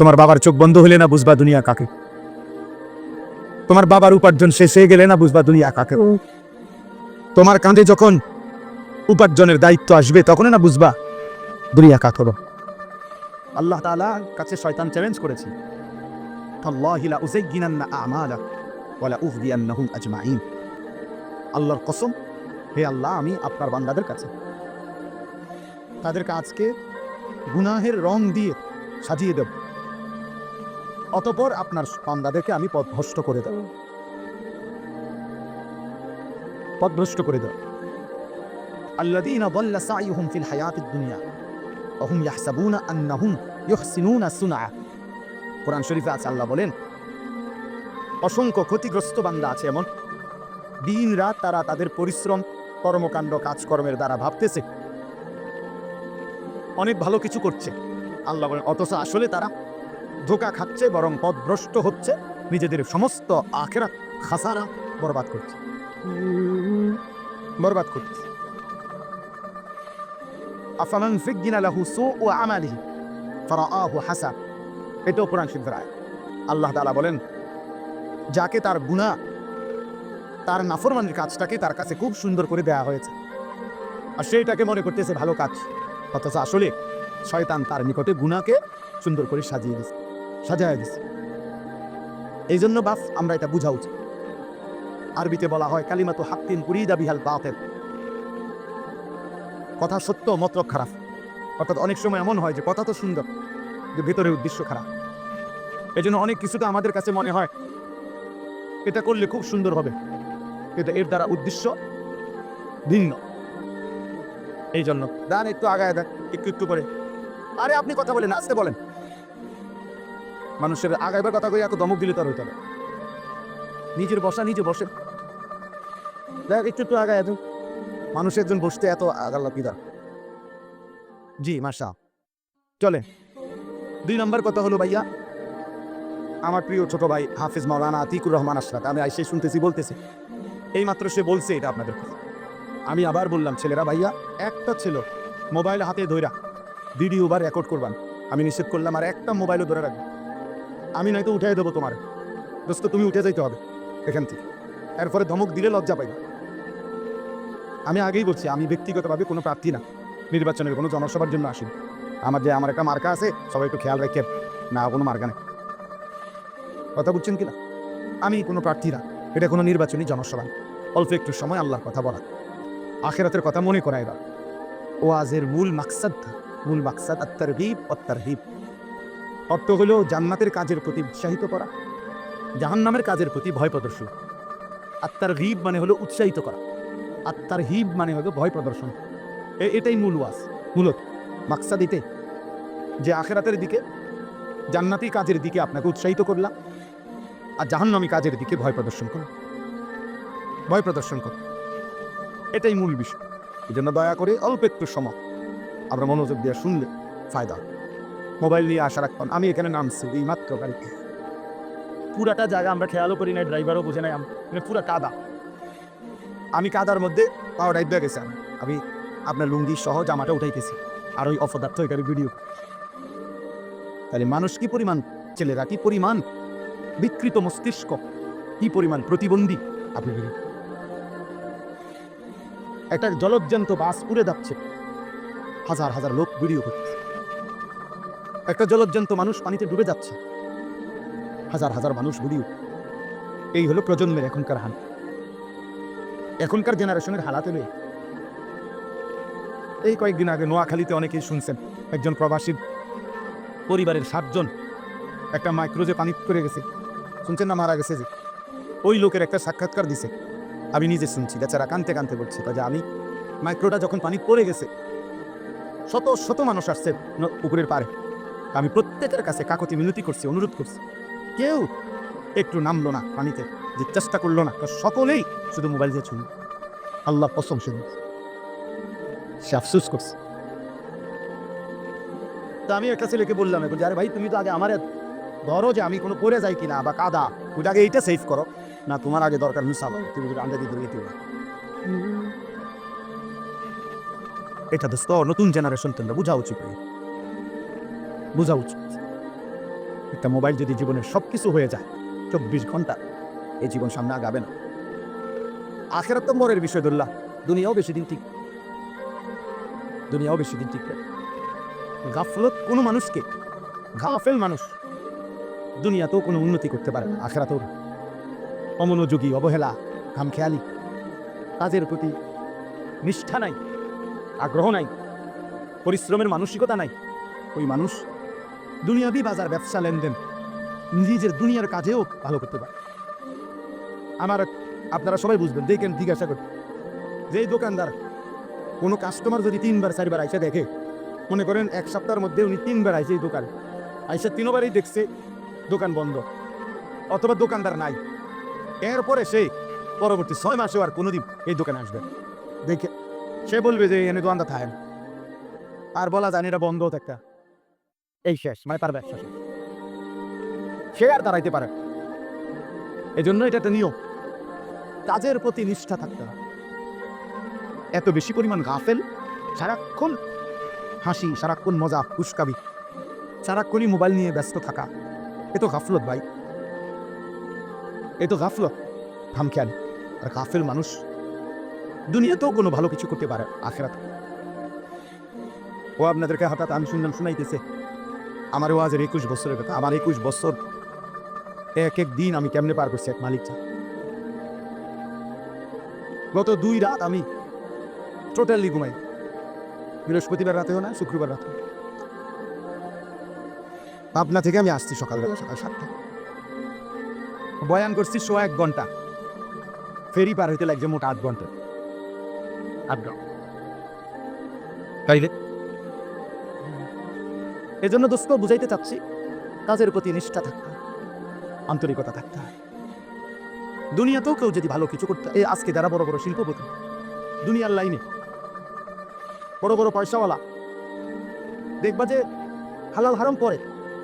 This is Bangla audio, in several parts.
তোমার বাবার চোখ বন্ধ হলে না বুঝবা দুনিয়া কাকে? তোমার বাবার উপার্জন শেষ হয়ে গেলে না বুঝবা দুনিয়া কাকে? তোমার কাঁধে যখন উপার্জনের দায়িত্ব আসবে তখন না বুঝবা দুনিয়া কাকে আল্লাহ তাআলা কাছে শয়তান চ্যালেঞ্জ করেছে। তাল্লাহি লা আ'মালা ওয়া লা আজমাইন। আল্লাহর কসম, হে আল্লাহ, আমি আপনার বান্দাদের কাছে। তাদের কাজকে গুনাহের রং দিয়ে সাজিয়ে দেব। অতপর আপনার বান্দাদেরকে আমি পথভ্রষ্ট করে দেব। পথভ্রষ্ট করে দেব। আল্লাদিন বল্লা সাইহুম ফিল হায়াতিদ দুনিয়া অহুম ইয়াহসাবুনা আন্নাহুম ইহসিনুনা সুনা কোরআন শরীফে আছে, আল্লাহ বলেন, অসংখ্য ক্ষতিগ্রস্ত বান্দা আছে এমন। দিন রাত তারা তাদের পরিশ্রম, কর্মকাণ্ড, কাজকর্মের দ্বারা ভাবতেছে। অনেক ভালো কিছু করছে। আল্লাহ বলেন, অথচ আসলে তারা ধোকা খাচ্ছে, বরং পদভ্রষ্ট হচ্ছে, নিজেদের সমস্ত আখেরা খাসারা বরবাদ করছে। বরবাদ করছে। আফামান ফিজ্জিনা লাহু সুউ আমালিহি, ফারাআহু হাসান। এটাও কোরআন শরীফের আয়াত। আল্লাহ তাআলা বলেন, যাকে তার গুনাহ, তার নাফরমানির কাজটাকে তার কাছে খুব সুন্দর করে দেয়া হয়েছে। আর সেইটাকে মনে করতেছে ভালো কাজ। অথচ আসলে শয়তান তার নিকটে গুনাহকে সুন্দর করে সাজিয়ে দিছে সাজায় দিছে এই জন্য বাস, আমরা এটা বুঝা উচিত। আরবিতে বলা হয়, কালিমাতু হাক্কিন উরিদা বিহাল বাতের কথা সত্য, মতলব খারাপ। অর্থাৎ অনেক সময় এমন হয় যে, কথা তো সুন্দর যে ভেতরের উদ্দেশ্য খারাপ। এই জন্য অনেক কিছুটা আমাদের কাছে মনে হয়, এটা করলে খুব সুন্দর হবে। কিন্তু এর দ্বারা উদ্দেশ্য ভিন্ন। এই জন্য দান একটু আগায় দেন, একটু একটু করে। আরে, আপনি কথা বলেন, আসতে বলেন। মানুষের আগাইবার কথা কই এত দমক দিলে তার হইতে নিজের বসা নিজে বসে। দেখ, একটু একটু আগায় দেন মানুষের জন্য বসতে এত আগাল্লা পিদা। জি মাসা চলে। দুই নম্বর কথা হলো, ভাইয়া, আমার প্রিয় ছোট ভাই হাফিজ মাওলানা আতিকুর রহমান আশরাফ। আমি আইসে শুনতেছি, বলতেছি। এই মাত্র সে বলছে এটা আপনাদের আমি আবার বললাম, ছেলেরা, ভাইয়া, একটা ছিল মোবাইল হাতে ধইরা ভিডিও বা রেকর্ড করবান। আমি নিষেধ করলাম, আর একটা মোবাইলও ধরে রাখব। আমি নয়তো উঠে দেবো তোমার। দোস্ত, তুমি উঠে যাইতে হবে এখান থেকে। এরপরে ধমক দিলে লজ্জা পাইবা। আমি আগেই বলছি, আমি ব্যক্তিগতভাবে কোনো প্রার্থী না। নির্বাচনের কোনো জনসভার জন্য আসি আমার যে আমার একটা মার্কা আছে, সবাই একটু খেয়াল রাখেন না, কোনো মার্কা নেই। কথা বুঝছেন কিনা? আমি কোনো প্রার্থী না। এটা কোনো নির্বাচনী জনসভা। অল্প একটু সময় আল্লাহর কথা বলা আখেরাতের কথা মনে করা এবার ওয়াজের মূল মাকসাদ মূল মাকসাদ আত্মার হিব অত্যার হিব অর্থ হল জান্নাতের কাজের প্রতি উৎসাহিত করা, জাহান্নামের কাজের প্রতি ভয় প্রদর্শন। আত্মার হিব মানে হলো উৎসাহিত করা আত্মার হিব মানে হলো ভয় প্রদর্শন। এটাই মূল ওয়াজ, মূলত মাকসাদ এটাই যে আখেরাতের দিকে, জান্নাতি কাজের দিকে আপনাকে উৎসাহিত করলাম, আর জাহান্নামী কাজের দিকে ভয় প্রদর্শন করলাম। ভয় প্রদর্শন কর এটাই মূল বিষয়। এই জন্য দয়া করে অল্প একটু সময়, আমরা মনোযোগ দিয়ে শুনলে ফায়দা। মোবাইল নিয়ে আসা রাখতাম। আমি এখানে নামছি, এই মাত্র গাড়িতে। পুরাটা জায়গা আমরা খেয়ালও করি নাই ড্রাইভারও বুঝে নাই মানে পুরা কাদা। আমি কাদার মধ্যে পাওয়া ডাইভ গেছে আমি। আমি আপনার লুঙ্গি সহ জামাটা উঠাইতেছি, আর ওই অপদার্থ এখানে ভিডিও তাহলে মানুষ কি পরিমাণ ছেলেরা, কি পরিমাণ বিকৃত মস্তিষ্ক, কি পরিমাণ প্রতিবন্ধী, আপনি। একটা জলজ্যান্ত বাস উড়ে যাচ্ছে। হাজার হাজার লোক ভিডিও করতেছে একটা জলজ্জান্ত মানুষ পানিতে ডুবে যাচ্ছে। হাজার হাজার মানুষ ভিডিও এই হলো প্রজন্মের এখনকার হাল। এখনকার জেনারেশনের হালাত হলো এই। কয়েকদিন আগে নোয়াখালীতে অনেকেই শুনছেন, একজন প্রবাসী পরিবারের সাতজন একটা মাইক্রোজে পানি করে গেছে। শুনছেন না, মারা গেছে যে। ওই লোকের একটা সাক্ষাৎকার দিছে। আমি নিজে শুনছি, বেচারা কানতে কানতে বলছে যে আমি মাইক্রোটা যখন পানি পড়ে গেছে, শত শত মানুষ আসছে পুকুরের পারে। আমি প্রত্যেকের কাছে কাকতি মিনতি করছি অনুরোধ করছি। কেউ একটু নামলো না পানিতে যে চেষ্টা করল না সকলেই শুধু মোবাইল দিয়ে ছুঁল আল্লাহ কসম শুধু সে আফসুস করছে। তা আমি একটা ছেলেকে বললাম এখন আরে ভাই তুমি তো আগে আমার ধরো যে আমি কোনো পড়ে যাই কিনা বা কাদা ওই আগে এইটা সেভ করো। না তোমার আগে দরকার মিশাবো তুমি যদি আন্ডা দিয়ে দিতে এটা দোস্ত নতুন জেনারেশন তোমরা বোঝা উচিত। বোঝা উচিত। একটা মোবাইল যদি জীবনের সব কিছু হয়ে যায়, চব্বিশ ঘণ্টা এই জীবন সামনে আগাবে না। আখেরাত তো মরের বিষয় ধরলা দুনিয়াও বেশি দিন ঠিক দুনিয়াও বেশি দিন ঠিক গাফলত কোনো মানুষকে গাফেল মানুষ দুনিয়াতেও কোনো উন্নতি করতে পারে না। আখেরাতেও অমনোযোগী, অবহেলা খামখেয়ালি কাজের প্রতি নিষ্ঠা নাই, আগ্রহ নাই, পরিশ্রমের মানসিকতা নাই। ওই মানুষ দুনিয়াবি বাজার ব্যবসা লেনদেন। নিজের দুনিয়ার কাজেও ভালো করতে পারে। আমার, আপনারা সবাই বুঝবেন, দেখেন, জিজ্ঞাসা করুন যেই দোকানদার, কোনো কাস্টমার যদি তিনবার, চারবার আইসা দেখে, মনে করেন এক সপ্তাহের মধ্যে উনি তিনবার আইসে এই দোকান। আইসা তিনবারই দেখছে, দোকান বন্ধ। অথবা দোকানদার নাই। এরপরে সে পরবর্তী ছয় মাসে আর কোনোদিন এই দোকানে আসবে দেখে, সে বলবে যে, এনে দোকানদার থাকে না। আর বলা জানি এটা বন্ধ একটা। এই শেষ মানে তার ব্যবসা শেষ। সে আর দাঁড়াইতে পারে। এই জন্য এটা একটা নিয়ম কাজের প্রতি নিষ্ঠা থাকতে হবে। এত বেশি পরিমাণ গাফেল, সারাক্ষণ হাসি, সারাক্ষণ মজা, উস্কাবি, সারাক্ষণই মোবাইল নিয়ে ব্যস্ত থাকা, এ তো গাফলত ভাই। এ তো গাফলত, থামখেয়ালি। আর গাফেল মানুষ দুনিয়াতেও কোনো ভালো কিছু করতে পারে আখেরাত। ও আপনাদেরকে হঠাৎ আমি শুনলাম শুনাইতেছে আমার ওয়াজের একুশ বছরের কথা, আমার একুশ বছর, এক এক দিন আমি কেমনে পার করছি এক মালিক গত দুই রাত আমি টোটালি ঘুমাই। বৃহস্পতিবার রাতেও না, শুক্রবার রাতে পাবনা থেকে আমি আসছি সকালবেলা, সকাল সাতটা বয়ান করছি শো এক ঘণ্টা। ফেরি পার হইতে লাগছে মোট আট ঘণ্টা। আট ঘণ্টা। তাইলে? এজন্য দোস্ত বুঝাইতে চাচ্ছি কাজের প্রতি নিষ্ঠা থাকতে হয়, আন্তরিকতা থাকতে হয়। দুনিয়াতেও কেউ যদি ভালো কিছু করতে এই আজকে যারা বড় বড় শিল্পপতি দুনিয়ার লাইনে বড় বড় পয়সাওয়ালা দেখবা যে হালাল হারাম পরে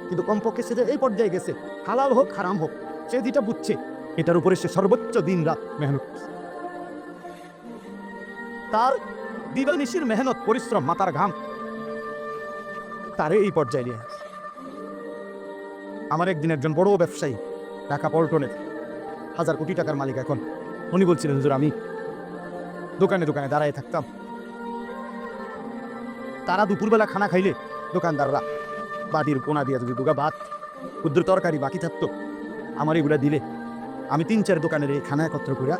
কিন্তু কমপক্ষে সে যে এই পর্যায়ে গেছে হালাল হোক হারাম হোক সে যেটা বুঝছে এটার উপরে সে সর্বোচ্চ দিন রাত মেহনত তার দিবানিশির মেহনত পরিশ্রম মাতার ঘাম তারে এই পর্যায়ে নিয়ে। আমার একদিন একজন বড় ব্যবসায়ী, ঢাকা পল্টনের, হাজার কোটি টাকার মালিক এখন। উনি বলছিলেন, হুজুর, আমি দোকানে দোকানে দাঁড়ায় থাকতাম। তারা দুপুরবেলা খানা খাইলে দোকানদাররা বাটির কোনা দিয়ে যদি দুগা ভাত, ক্ষুদ্র তরকারি বাকি থাকতো, আমার এগুলা দিলে আমি তিন চার দোকানের এই খানা একত্র করিয়া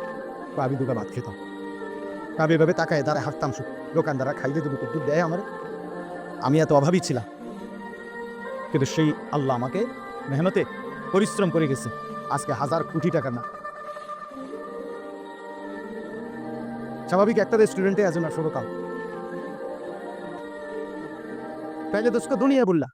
বা দুগা ভাত খেতাম। আমি এভাবে তাকায় দাঁড়ায় হাঁটতাম দোকানদাররা খাইলে যদি কুদ্দুর দেয় আমার আমি এত অভাবী ছিলাম। কিন্তু সেই আল্লাহ আমাকে মেহনতে পরিশ্রম করে গেছে। আজকে হাজার কোটি টাকা না স্বাভাবিক একটা স্টুডেন্টে আছে না শুরু কাল তাইলে তো দুনিয়া বললা।